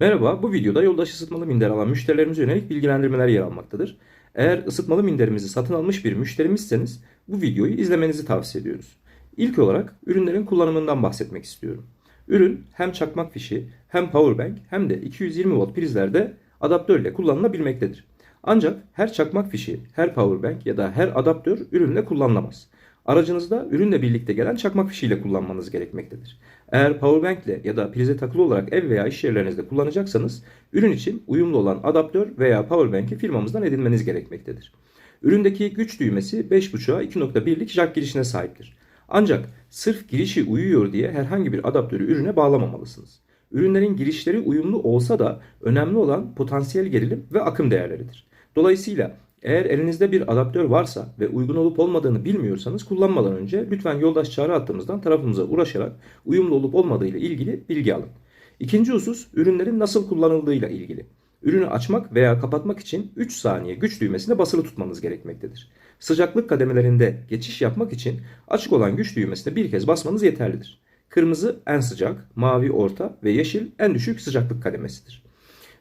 Merhaba, bu videoda yoldaş ısıtmalı minder alan müşterilerimize yönelik bilgilendirmeler yer almaktadır. Eğer ısıtmalı minderimizi satın almış bir müşterimizseniz bu videoyu izlemenizi tavsiye ediyoruz. İlk olarak ürünlerin kullanımından bahsetmek istiyorum. Ürün hem çakmak fişi hem powerbank hem de 220 volt prizlerde adaptör ile kullanılabilmektedir. Ancak her çakmak fişi, her powerbank ya da her adaptör ürünle kullanılamaz. Aracınızda ürünle birlikte gelen çakmak fişiyle kullanmanız gerekmektedir. Eğer powerbank ile ya da prize takılı olarak ev veya iş yerlerinizde kullanacaksanız ürün için uyumlu olan adaptör veya powerbank'i firmamızdan edinmeniz gerekmektedir. Üründeki güç düğmesi 5.5'a 2.1'lik jack girişine sahiptir. Ancak sırf girişi uyuyor diye herhangi bir adaptörü ürüne bağlamamalısınız. Ürünlerin girişleri uyumlu olsa da önemli olan potansiyel gerilim ve akım değerleridir. Dolayısıyla eğer elinizde bir adaptör varsa ve uygun olup olmadığını bilmiyorsanız kullanmadan önce lütfen yoldaş çağrı hattımızdan tarafımıza uğraşarak uyumlu olup olmadığı ile ilgili bilgi alın. İkinci husus ürünlerin nasıl kullanıldığıyla ilgili. Ürünü açmak veya kapatmak için 3 saniye güç düğmesine basılı tutmanız gerekmektedir. Sıcaklık kademelerinde geçiş yapmak için açık olan güç düğmesine bir kez basmanız yeterlidir. Kırmızı en sıcak, mavi orta ve yeşil en düşük sıcaklık kademesidir.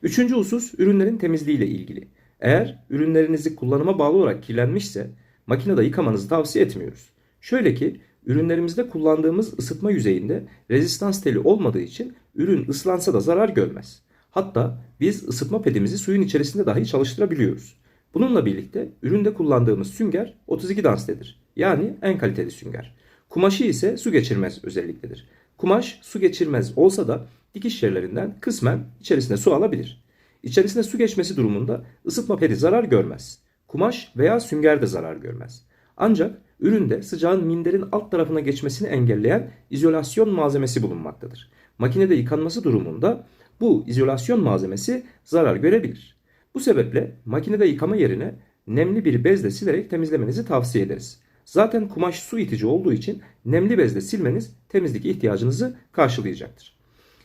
Üçüncü husus ürünlerin temizliği ile ilgili. Eğer ürünlerinizi kullanıma bağlı olarak kirlenmişse makinede yıkamanızı tavsiye etmiyoruz. Şöyle ki ürünlerimizde kullandığımız ısıtma yüzeyinde rezistans teli olmadığı için ürün ıslansa da zarar görmez. Hatta biz ısıtma pedimizi suyun içerisinde dahi çalıştırabiliyoruz. Bununla birlikte üründe kullandığımız sünger 32 danstedir. Yani en kaliteli sünger. Kumaşı ise su geçirmez özelliktedir. Kumaş su geçirmez olsa da dikiş yerlerinden kısmen içerisine su alabilir. İçerisine su geçmesi durumunda ısıtma pedi zarar görmez. Kumaş veya sünger de zarar görmez. Ancak üründe sıcağın minderin alt tarafına geçmesini engelleyen izolasyon malzemesi bulunmaktadır. Makinede yıkanması durumunda bu izolasyon malzemesi zarar görebilir. Bu sebeple makinede yıkama yerine nemli bir bezle silerek temizlemenizi tavsiye ederiz. Zaten kumaş su itici olduğu için nemli bezle silmeniz temizlik ihtiyacınızı karşılayacaktır.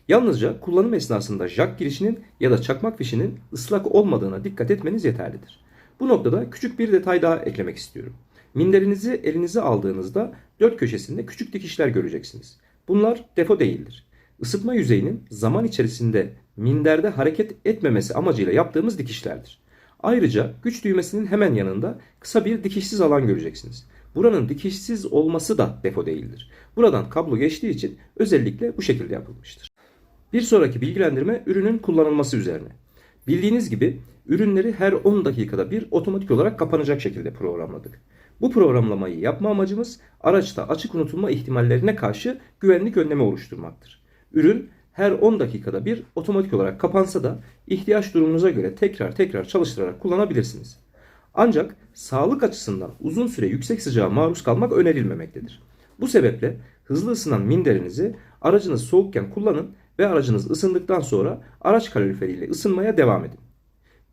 Yalnızca kullanım esnasında jack girişinin ya da çakmak fişinin ıslak olmadığına dikkat etmeniz yeterlidir. Bu noktada küçük bir detay daha eklemek istiyorum. Minderinizi elinize aldığınızda dört köşesinde küçük dikişler göreceksiniz. Bunlar defo değildir. Isıtma yüzeyinin zaman içerisinde minderde hareket etmemesi amacıyla yaptığımız dikişlerdir. Ayrıca güç düğmesinin hemen yanında kısa bir dikişsiz alan göreceksiniz. Buranın dikişsiz olması da defo değildir. Buradan kablo geçtiği için özellikle bu şekilde yapılmıştır. Bir sonraki bilgilendirme ürünün kullanılması üzerine. Bildiğiniz gibi ürünleri her 10 dakikada bir otomatik olarak kapanacak şekilde programladık. Bu programlamayı yapma amacımız araçta açık unutulma ihtimallerine karşı güvenlik önlemi oluşturmaktır. Ürün her 10 dakikada bir otomatik olarak kapansa da ihtiyaç durumunuza göre tekrar tekrar çalıştırarak kullanabilirsiniz. Ancak sağlık açısından uzun süre yüksek sıcağa maruz kalmak önerilmemektedir. Bu sebeple hızlı ısınan minderinizi aracınız soğukken kullanın ve aracınız ısındıktan sonra araç kaloriferiyle ısınmaya devam edin.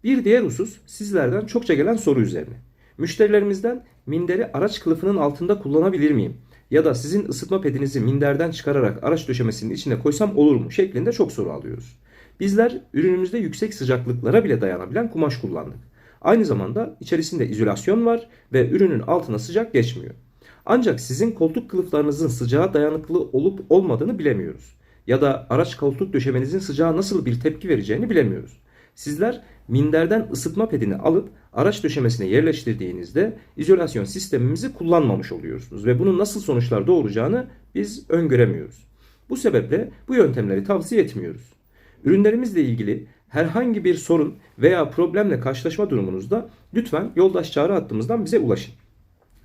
Bir diğer husus sizlerden çokça gelen soru üzerine. Müşterilerimizden minderi araç kılıfının altında kullanabilir miyim? Ya da sizin ısıtma pedinizi minderden çıkararak araç döşemesinin içine koysam olur mu? şeklinde çok soru alıyoruz. Bizler ürünümüzde yüksek sıcaklıklara bile dayanabilen kumaş kullandık. Aynı zamanda içerisinde izolasyon var ve ürünün altına sıcak geçmiyor. Ancak sizin koltuk kılıflarınızın sıcağa dayanıklı olup olmadığını bilemiyoruz. Ya da araç koltuk döşemenizin sıcağa nasıl bir tepki vereceğini bilemiyoruz. Sizler minderden ısıtma pedini alıp araç döşemesine yerleştirdiğinizde izolasyon sistemimizi kullanmamış oluyorsunuz ve bunun nasıl sonuçlar doğuracağını biz öngöremiyoruz. Bu sebeple bu yöntemleri tavsiye etmiyoruz. Ürünlerimizle ilgili herhangi bir sorun veya problemle karşılaşma durumunuzda lütfen yoldaş çağrı hattımızdan bize ulaşın.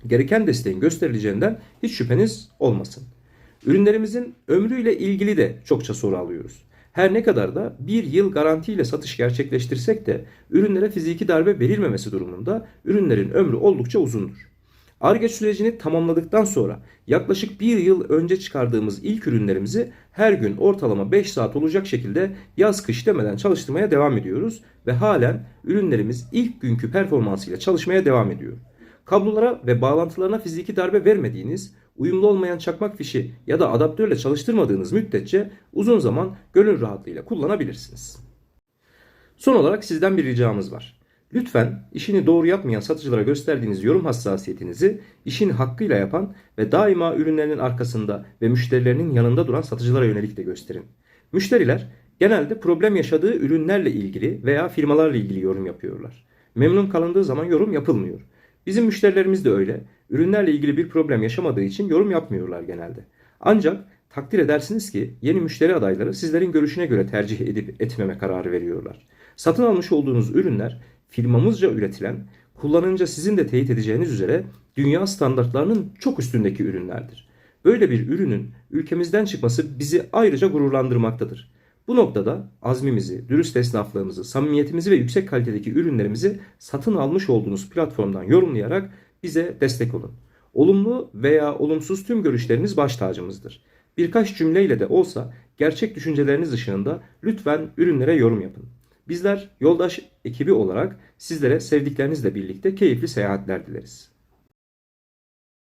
Gereken desteğin gösterileceğinden hiç şüpheniz olmasın. Ürünlerimizin ömrüyle ilgili de çokça soru alıyoruz. Her ne kadar da bir yıl garantiyle satış gerçekleştirsek de ürünlere fiziki darbe verilmemesi durumunda ürünlerin ömrü oldukça uzundur. Arge sürecini tamamladıktan sonra yaklaşık bir yıl önce çıkardığımız ilk ürünlerimizi her gün ortalama 5 saat olacak şekilde yaz kış demeden çalıştırmaya devam ediyoruz ve halen ürünlerimiz ilk günkü performansıyla çalışmaya devam ediyor. Kablolara ve bağlantılarına fiziki darbe vermediğiniz, uyumlu olmayan çakmak fişi ya da adaptörle çalıştırmadığınız müddetçe uzun zaman gönül rahatlığıyla kullanabilirsiniz. Son olarak sizden bir ricamız var. Lütfen işini doğru yapmayan satıcılara gösterdiğiniz yorum hassasiyetinizi işin hakkıyla yapan ve daima ürünlerinin arkasında ve müşterilerinin yanında duran satıcılara yönelik de gösterin. Müşteriler Genelde problem yaşadığı ürünlerle ilgili veya firmalarla ilgili yorum yapıyorlar. Memnun kalındığı zaman yorum yapılmıyor. Bizim müşterilerimiz de öyle. Ürünlerle ilgili bir problem yaşamadığı için yorum yapmıyorlar genelde. Ancak takdir edersiniz ki yeni müşteri adayları sizlerin görüşüne göre tercih edip etmeme kararı veriyorlar. Satın almış olduğunuz ürünler firmamızca üretilen, kullanınca sizin de teyit edeceğiniz üzere dünya standartlarının çok üstündeki ürünlerdir. Böyle bir ürünün ülkemizden çıkması bizi ayrıca gururlandırmaktadır. Bu noktada azmimizi, dürüst esnaflığımızı, samimiyetimizi ve yüksek kalitedeki ürünlerimizi satın almış olduğunuz platformdan yorumlayarak bize destek olun. Olumlu veya olumsuz tüm görüşleriniz baş tacımızdır. Birkaç cümleyle de olsa gerçek düşünceleriniz ışığında lütfen ürünlere yorum yapın. Bizler yoldaş ekibi olarak sizlere sevdiklerinizle birlikte keyifli seyahatler dileriz.